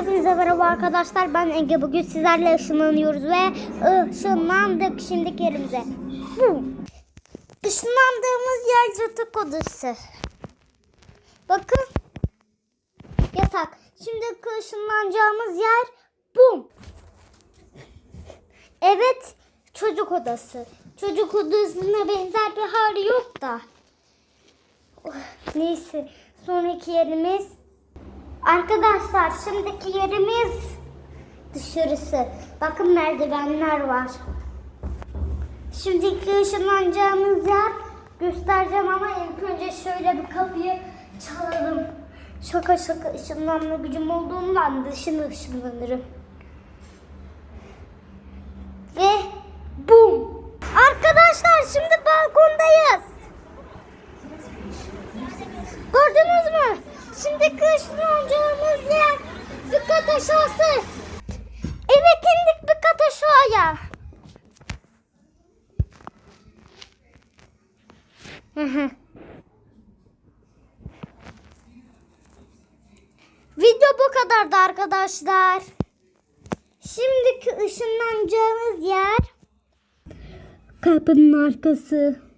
Hepinize merhaba arkadaşlar. Ben Ege. Bugün sizlerle ışınlanıyoruz ve ışınlandık şimdiki yerimize. Bu. Işınlandığımız yer yatak odası. Bakın. Yatak. Şimdi ışınlanacağımız yer bu. Evet. Çocuk odası. Çocuk odasına benzer bir hali yok da. Neyse. Sonraki yerimiz Arkadaşlar şimdiki yerimiz dışarısı. Bakın merdivenler var. Şimdiki ışınlanacağımız yer göstereceğim ama ilk önce şöyle bir kapıyı çalalım. Şaka şaka ışınlanma gücüm olduğundan dışına ışınlanırım. Ve bum. Arkadaşlar şimdi balkondayız. Gördünüz mü? Şimdi ışınlanacağımız yer bir kat aşağısı. Evet indik bir kat aşağıya. Video bu kadardı arkadaşlar. Şimdiki ışınlanacağımız yer kapının arkası.